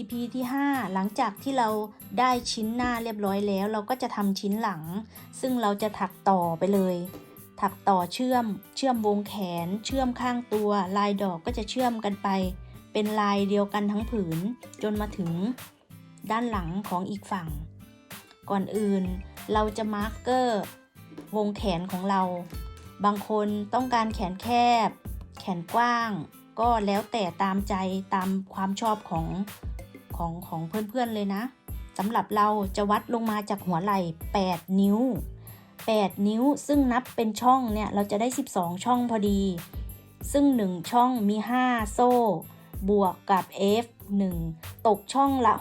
EP ที่ 5 หลังจากที่เราได้ชิ้นหน้าเรียบร้อยแล้ว เราก็จะทำชิ้นหลัง ซึ่งเราจะถักต่อไปเลย ถักต่อเชื่อม เชื่อมวงแขน เชื่อมข้างตัว ลายดอกก็จะเชื่อมกันไป เป็นลายเดียวกันทั้งผืน จนมาถึงด้านหลังของอีกฝั่ง ก่อนอื่นเราจะมาร์กเกอร์วงแขนของเรา บางคนต้องการแขนแคบ แขนกว้าง ก็แล้วแต่ตามใจตามความชอบของ ของของเพื่อนๆเลยนะสำหรับเราจะวัดลงมาจากหัวไหล่ 8 นิ้ว 8 นิ้วซึ่งนับเป็นช่องเนี่ยเราจะได้ 12 ช่องพอดี ซึ่ง 1 ช่องมี 5 โซ่ บวกกับ F 1 ตกช่องละ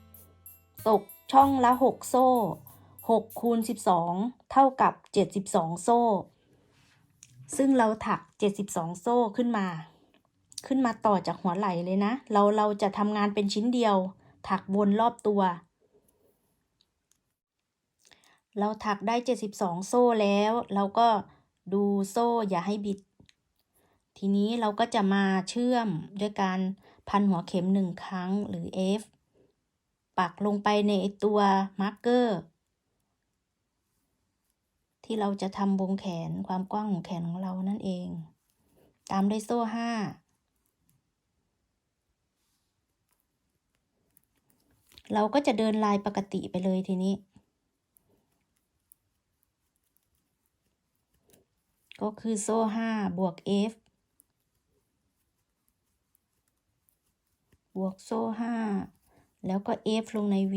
6 ตกช่องละ 6 โซ่ 6 คูณ 12 เท่ากับ 72 โซ่ ซึ่งเราถัก 72 โซ่ขึ้นมา ขึ้นมาต่อจากหัวไหล่เลยนะ เราเราจะทำงานเป็นชิ้นเดียว ถักวนรอบตัว เราถักได้ 72 โซ่แล้ว เราก็ดูโซ่อย่าให้บิด ทีนี้เราก็จะมาเชื่อมด้วยการพันหัวเข็มหนึ่งครั้งหรือ F ปักลงไปในตัวมาร์กเกอร์ที่เราจะทำวงแขนความกว้างของแขนของเรานั่นเอง ตามด้วยโซ่ห้า เราก็จะเดินลายปกติไปเลยทีนี้ ก็คือโซ่ห้าบวก F บวกโซ่ห้าแล้วก็ F ลงใน V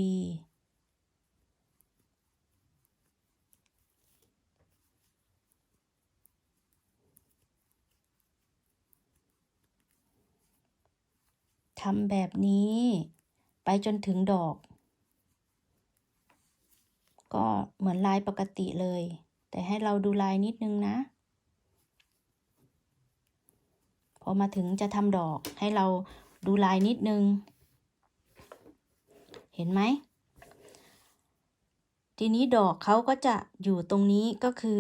ทำแบบนี้ ไปจนถึงดอก ก็เหมือนลายปกติเลย แต่ให้เราดูลายนิดนึงนะ พอมาถึงจะทำดอกให้เราดูลายนิดนึง เห็นไหม ทีนี้ดอกเขาก็จะอยู่ตรงนี้ก็คือ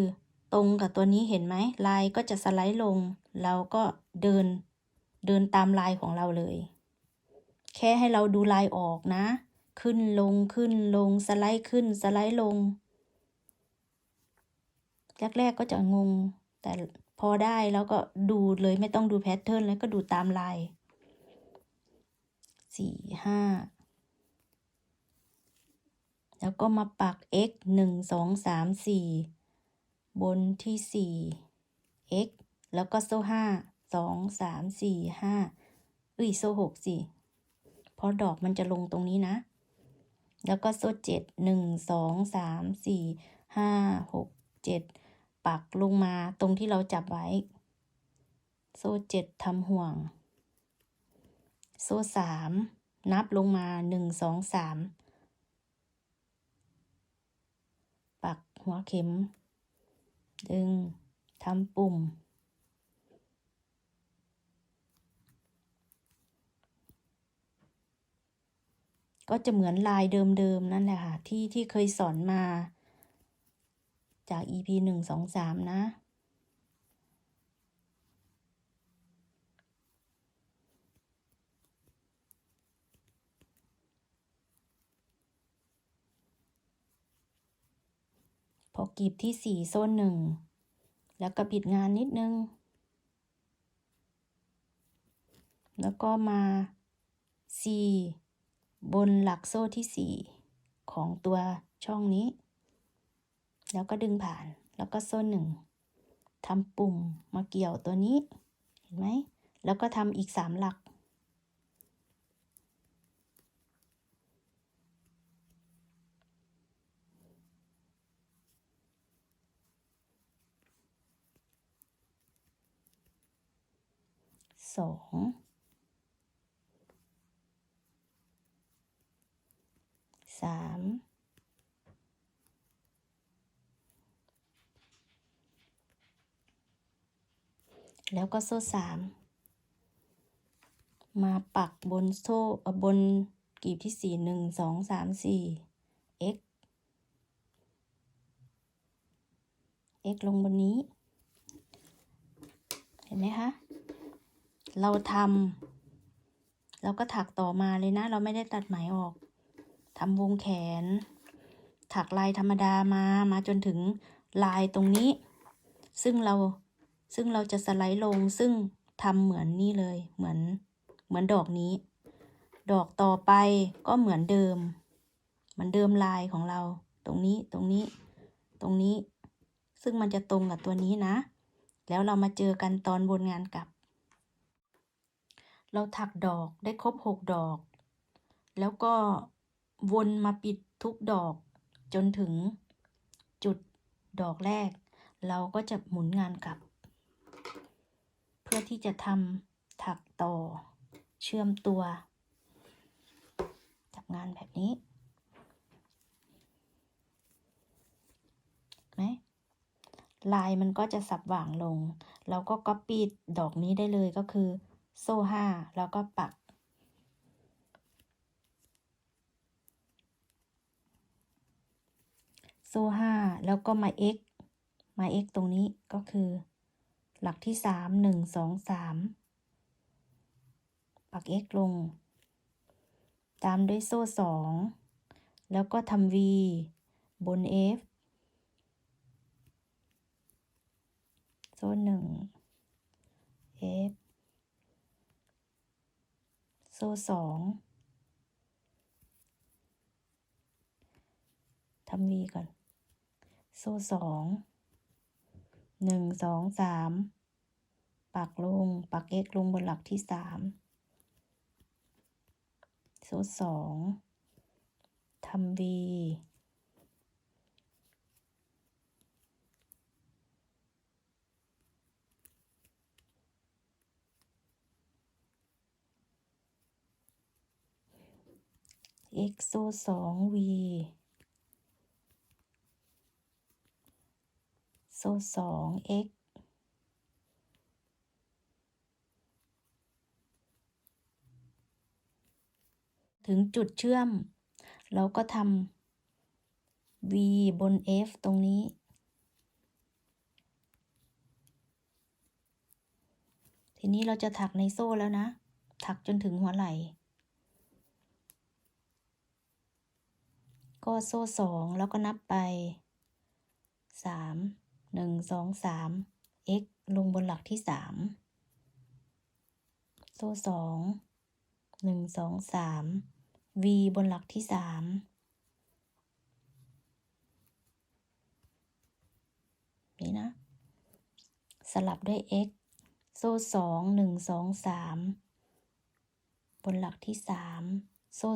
ตรงกับตัวนี้เห็นไหมลายก็จะสไลด์ลง เราก็เดินเดินตามลายของเราเลย แค่ให้เราดูลายออกนะ ขึ้นลงขึ้นลงสไลด์ขึ้นสไลด์ลง แรกๆก็จะงง แต่พอได้แล้วก็ดูเลยไม่ต้องดูแพทเทิร์นแล้วก็ดูตามลายสี่ห้าแล้วก็มาปัก x หนึ่งสองสามสี่บนที่สี่ x แล้วก็โซ่ห้าสองสามสี่ห้าเอ้ยโซ่หกสิ ราะดอกมันจะลงตรงนี้นะ แล้วก็โซ่เจ็ดหนึ่งสองสามสี่ห้าหกเจ็ดปักลงมาตรงที่เราจับไว้ โซ่เจ็ดทำห่วง โซ่สามนับลงมาหนึ่งสองสามปักหัวเข็ม ดึงทำปุ่ม ก็จะเหมือนลายเดิมๆนั่นแหละค่ะ ที่ที่เคยสอนมา จาก EP หนึ่งสองสามนะ พอกรีบที่สี่โซนหนึ่ง แล้วก็ปิดงานนิดนึง แล้วก็มา C บนหลักโซ่ที่สี่ของตัวช่องนี้ แล้วก็ดึงผ่านแล้วก็โซ่หนึ่งทำปุ่มมาเกี่ยวตัวนี้ เห็นไหม แล้วก็ทำอีกสามหลัก สอง สามแล้วก็โซ่สามมาปักบนโซ่บนกลีบที่สี่หนึ่งสองสามสี่ x x ลงบนนี้ เห็นไหมคะ เราทำแล้วก็ถักต่อมาเลยนะ เราไม่ได้ตัดไหมออก ทำวงแขน ถักลายธรรมดามามาจนถึงลายตรงนี้ ซึ่งเราซึ่งเราจะสไลด์ลงซึ่งทำเหมือนนี่เลยเหมือนเหมือนดอกนี้ ดอกต่อไปก็เหมือนเดิม เหมือนเดิมลายของเรา ตรงนี้ตรงนี้ ตรงนี้ ซึ่งมันจะตรงกับตัวนี้นะ แล้วเรามาเจอกันตอนบนงานกลับ เราถักดอกได้ครบหกดอก แล้วก็ วนมาปิดทุกดอก จนถึงจุดดอกแรก เราก็จะหมุนงานกลับ เพื่อที่จะทำถักต่อ เชื่อมตัว จับงานแบบนี้ไหมลายมันก็จะสับหว่างลง เราก็ก๊อปปี้ดอกนี้ได้เลยก็คือ โซ่ห้าแล้วก็ปัก ซ่ห้าแล้วก็มา x มา x ตรงนี้ก็คือ หลักที่สามหนึ่งสองสามปัก x ลง ตามด้วยโซ่สองแล้วก็ทำ v บน f โซ่หนึ่ง f โซ่สองทำ v ก่อน โซ่สองหนึ่งสองสามปักลง ปัก x ลงบนหลักที่สามโซ่สองทำ v เอ็กโซสองวี โซสอง x ถึงจุดเชื่อม เราก็ทำ v บน f ตรงนี้ ทีนี้เราจะถักในโซ่แล้วนะ ถักจนถึงหัวไหล่ ก็โซ่สองแล้วก็นับไปสาม 1 2 3 x ลงบนหลักที่ 3 โซ่2 1 2 3 v บนหลักที่ 3 นี่นะ สลับด้วย x โซ่2 1 2 3 บนหลักที่ 3 โซ่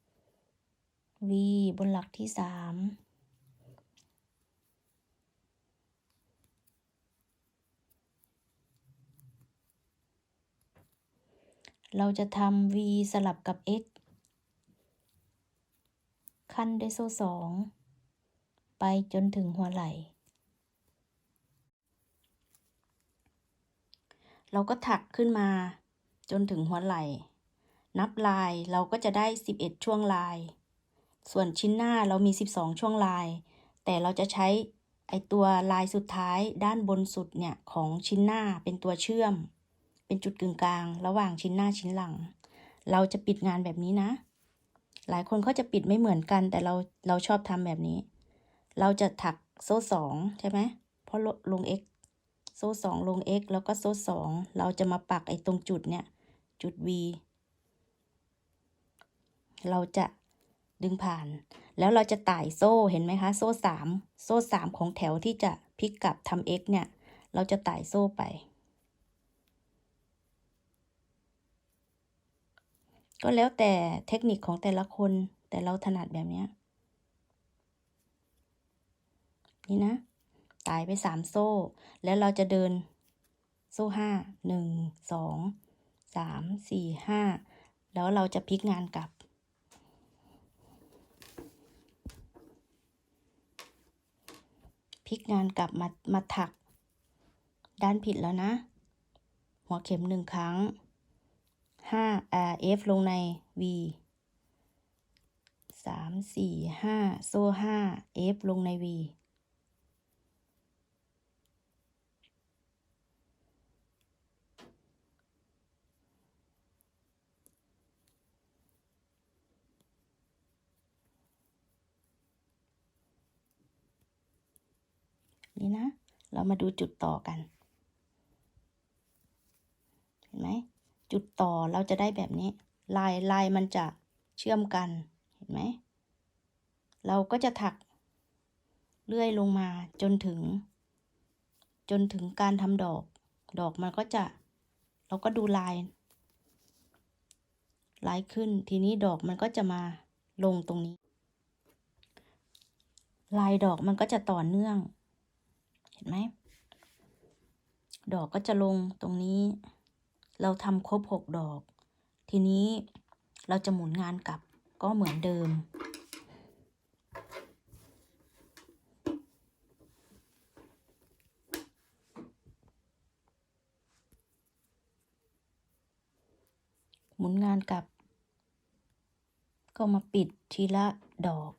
2 v บนหลักที่ 3 เราจะทำ v สลับกับ x ขั้นด้วยโซ่สอง ไปจนถึงหัวไหล่ เราก็ถักขึ้นมาจนถึงหัวไหล่ นับลายเราก็จะได้ 11 ช่วงลาย ส่วนชิ้นหน้าเรามี 12 ช่วงลาย แต่เราจะใช้ไอตัวลายสุดท้ายด้านบนสุดเนี่ย ของชิ้นหน้าเป็นตัวเชื่อม เป็นจุดกึ่งกลาง ระหว่างชิ้นหน้าชิ้นหลัง เราจะปิดงานแบบนี้นะ หลายคนเขาจะปิดไม่เหมือนกัน แต่เราเราชอบทำแบบนี้ เราจะถักโซ่สองใช่ไหมเพราะลง x โซ่สองลง x แล้วก็โซ่สองเราจะมาปักไอ้ตรงจุดเนี่ย จุด v เราจะดึงผ่าน แล้วเราจะต่ายโซ่เห็นไหมคะ โซ่สามโซ่สามของแถวที่จะพลิกกลับทำ x เนี่ย เราจะต่ายโซ่ไป ก็แล้วแต่เทคนิคของแต่ละคน แต่เราถนัดแบบนี้นี่นะ ตายไปสามโซ่ แล้วเราจะเดินโซ่ห้าหนึ่งสองสามสี่ห้าแล้วเราจะพลิกงานกลับ พลิกงานกลับมามาถัก ด้านผิดแล้วนะ หัวเข็มหนึ่งครั้ง 5 RF ลงใน V 3 4 5 โซ่ 5 F ลงใน V นี่นะ เรามาดูจุดต่อกัน เห็นไหม จุดต่อเราจะได้แบบนี้ ลายลายมันจะเชื่อมกันเห็นไหม เราก็จะถักเลื่อยลงมาจนถึง จนถึงการทำดอก ดอกมันก็จะ เราก็ดูลาย ลายขึ้นทีนี้ดอกมันก็จะมาลงตรงนี้ ลายดอกมันก็จะต่อเนื่อง เห็นไหม ดอกก็จะลงตรงนี้ เราทำครบหกดอก ทีนี้เราจะหมุนงานกลับก็เหมือนเดิม หมุนงานกลับ ก็มาปิดทีละดอก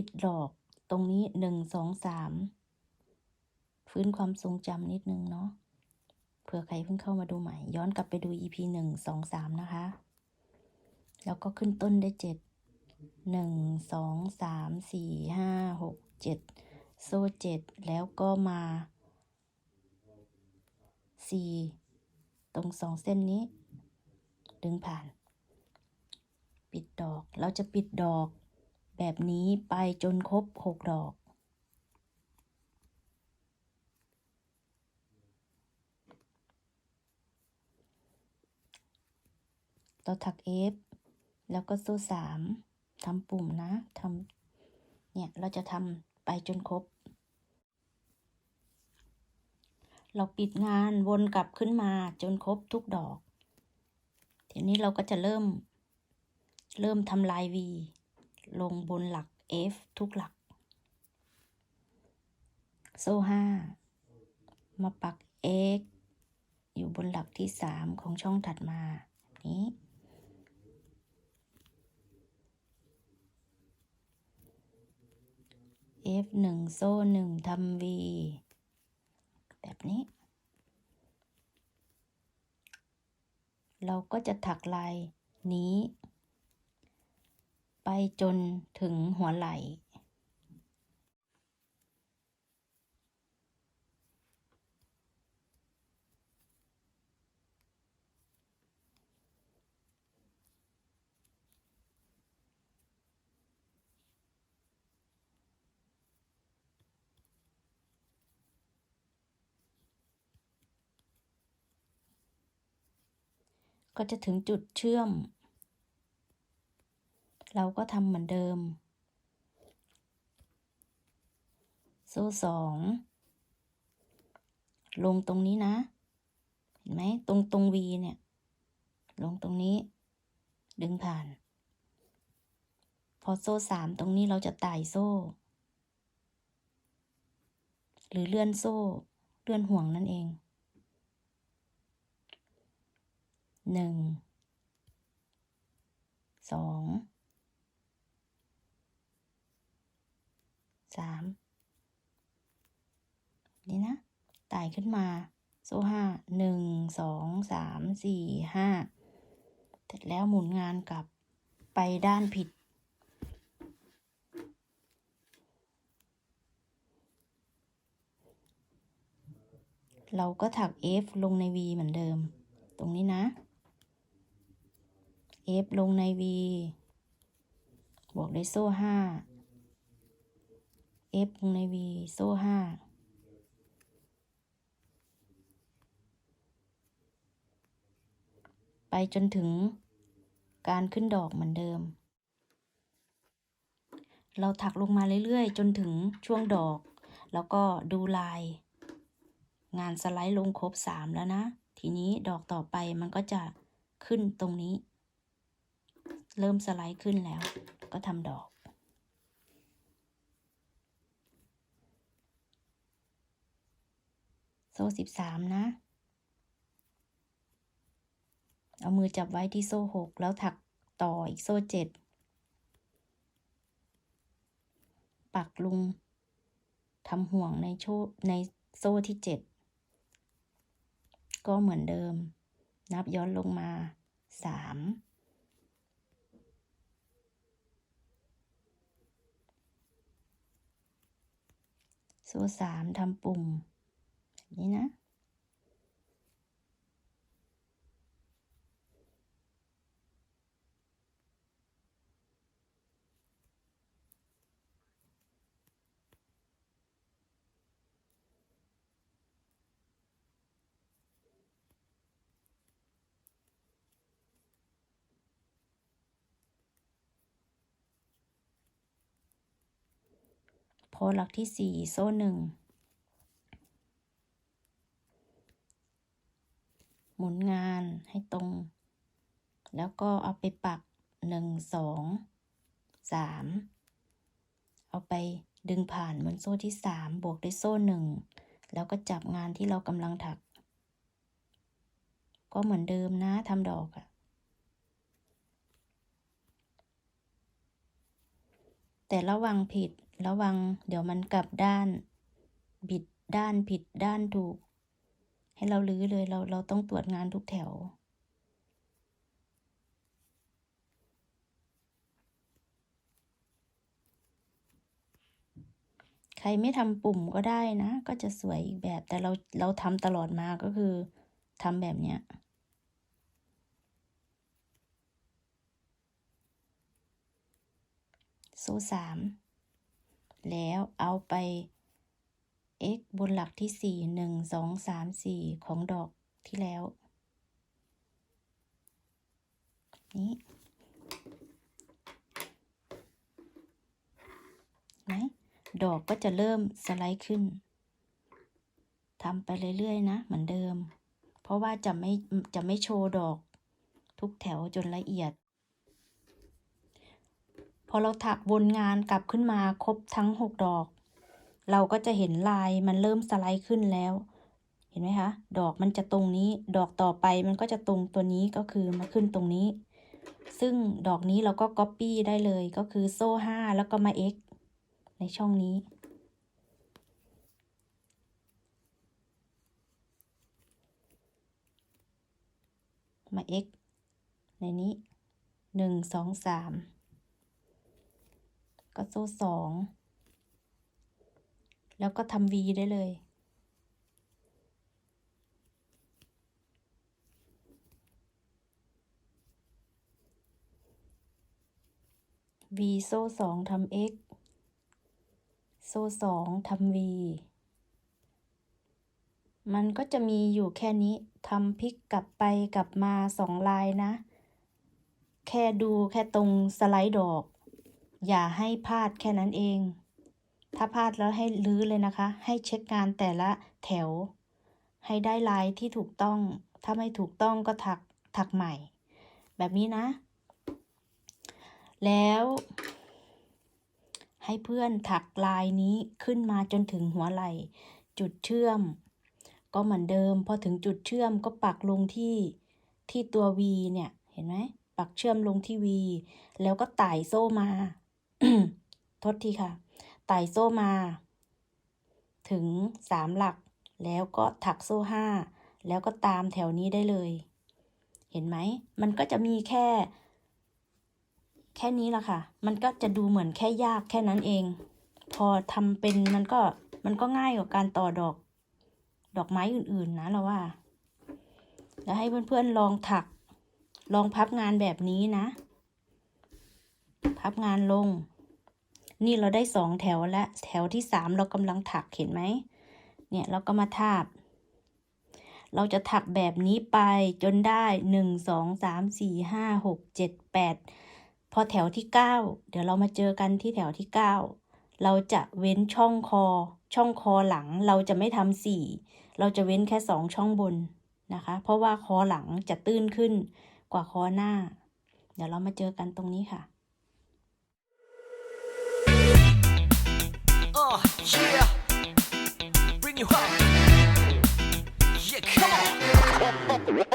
ปิดดอกตรงนี้หนึ่งสองสามฟื้นความทรงจำนิดนึงเนาะเผื่อใครเพิ่งเข้ามาดูใหม่ ย้อนกลับไปดู EP หนึ่งสองสามนะคะ แล้วก็ขึ้นต้นได้เจ็ดหนึ่งสองสามสี่ห้าหกเจ็ดโซ่เจ็ดแล้วก็มาสี่ตรงสองเส้นนี้ ดึงผ่าน ปิดดอก เราจะปิดดอก แบบนี้ไปจนครบหกดอก เราถักเอฟแล้วก็โซ่สามทำปุ่มนะทำเนี่ย เราจะทำไปจนครบ เราปิดงานวนกลับขึ้นมาจนครบทุกดอก ทีนี้เราก็จะเริ่ม เริ่มทำลาย V ลงบนหลัก F ทุกหลัก โซ่ห้ามาปัก X อยู่บนหลักที่สามของช่องถัดมานี้ F หนึ่งโซ่หนึ่งทำ V แบบนี้ เราก็จะถักลายนี้ ไปจนถึงหัวไหล่ ก็จะถึงจุดเชื่อม เราก็ทำเหมือนเดิม โซ่สองลงตรงนี้นะ เห็นไหมตรงตรงวีเนี่ย ลงตรงนี้ ดึงผ่าน พอโซ่สามตรงนี้เราจะไต่โซ่ หรือเลื่อนโซ่ เลื่อนห่วงนั่นเองหนึ่งสอง สามนี่นะไต่ขึ้นมา โซ่ห้าหนึ่งสองสามสี่ห้าเสร็จแล้วหมุนงานกลับไปด้านผิด เราก็ถัก F ลงใน V เหมือนเดิม ตรงนี้นะ F ลงใน V บวกด้วยโซ่ห้า F ลงใน V โซ่ห้าไปจนถึงการขึ้นดอกเหมือนเดิม เราถักลงมาเรื่อยๆ จนถึงช่วงดอก แล้วก็ดูลาย งานสไลด์ลงครบสามแล้วนะ ทีนี้ดอกต่อไปมันก็จะขึ้นตรงนี้ เริ่มสไลด์ขึ้นแล้ว ก็ทำดอก โซ่สิบสามนะ เอามือจับไว้ที่โซ่หกแล้วถักต่ออีกโซ่เจ็ดปักลุงทำห่วงในโชในโซ่ที่เจ็ดก็เหมือนเดิม นับย้อนลงมาสามโซ่สามทำปุ่ม แบบนี้นะพอหลักที่สี่โซ่หนึ่ง หมุนงาน ให้ตรง แล้วก็เอาไปปักหนึ่งสองสามเอาไปดึงผ่านเหมือนโซ่ที่สามบวกด้วยโซ่หนึ่งแล้วก็จับงานที่เรากำลังถัก ก็เหมือนเดิมนะทำดอกอะแต่ระวังผิดระวังเดี๋ยวมันกลับด้าน บิดด้านผิดด้านถูก ให้เราลื้อเลยเราเราต้องตรวจงานทุกแถว ใครไม่ทำปุ่มก็ได้นะ ก็จะสวยอีกแบบแต่เราเราทำตลอดมาก็คือทำแบบเนี้ยโซ่สามแล้วเอาไป x บนหลักที่สี่หนึ่งสองสามสี่ของดอกที่แล้ว นี้ไหมดอกก็จะเริ่มสไลด์ขึ้นทำไปเรื่อยๆนะ เหมือนเดิม เพราะว่าจะไม่จะไม่โชว์ดอกทุกแถวจนละเอียด พอเราถักวนงานกลับขึ้นมาครบทั้งหกดอก เราก็จะเห็นลายมันเริ่มสไลด์ขึ้นแล้ว เห็นไหมคะ ดอกมันจะตรงนี้ ดอกต่อไปมันก็จะตรงตัวนี้ก็คือมาขึ้นตรงนี้ ซึ่งดอกนี้เราก็ก๊อปปี้ได้เลยก็คือโซ่ห้าแล้วก็มา x ในช่องนี้ มา x ในนี้หนึ่งสองสามก็โซ่สอง แล้วก็ทำ v ได้เลย v โซ่สองทำ x โซ่สองทำ v มันก็จะมีอยู่แค่นี้ทำพลิกกลับไปกลับมาสองลายนะ แค่ดูแค่ตรงสไลด์ดอก อย่าให้พลาดแค่นั้นเอง ถ้าพลาดแล้วให้ลื้อเลยนะคะ ให้เช็คงานแต่ละแถว ให้ได้ลายที่ถูกต้อง ถ้าไม่ถูกต้องก็ถักถักใหม่ แบบนี้นะ แล้วให้เพื่อนถักลายนี้ขึ้นมาจนถึงหัวไหล่จุดเชื่อม ก็เหมือนเดิม พอถึงจุดเชื่อมก็ปักลงที่ที่ตัว V เนี่ย เห็นไหม ปักเชื่อมลงที่ V แล้วก็ไต่โซ่มาทษทีค่ะ ไต่โซ่มา ถึงสามหลัก แล้วก็ถักโซ่ห้าแล้วก็ตามแถวนี้ได้เลย เห็นไหม มันก็จะมีแค่ แค่นี้ละค่ะ มันก็จะดูเหมือนแค่ยากแค่นั้นเอง พอทำเป็นมันก็มันก็ง่ายกว่าการต่อดอก ดอกไม้อื่นๆนะเราว่า แล้วให้เพื่อนๆลองถัก ลองพับงานแบบนี้นะ พับงานลง นี่เราได้สองแถวแล้วแถวที่สามเรากำลังถักเห็นไหมเนี่ยเราก็มาทาบ เราจะถักแบบนี้ไปจนได้หนึ่งสองสามสี่ห้าหกเจ็ดแปดพอแถวที่เก้าเดี๋ยวเรามาเจอกันที่แถวที่เก้าเราจะเว้นช่องคอ ช่องคอหลังเราจะไม่ทำสี่เราจะเว้นแค่สองช่องบนนะคะ เพราะว่าคอหลังจะตื้นขึ้นกว่าคอหน้า เดี๋ยวเรามาเจอกันตรงนี้ค่ะ Uh, Bring you up. Yeah, come on.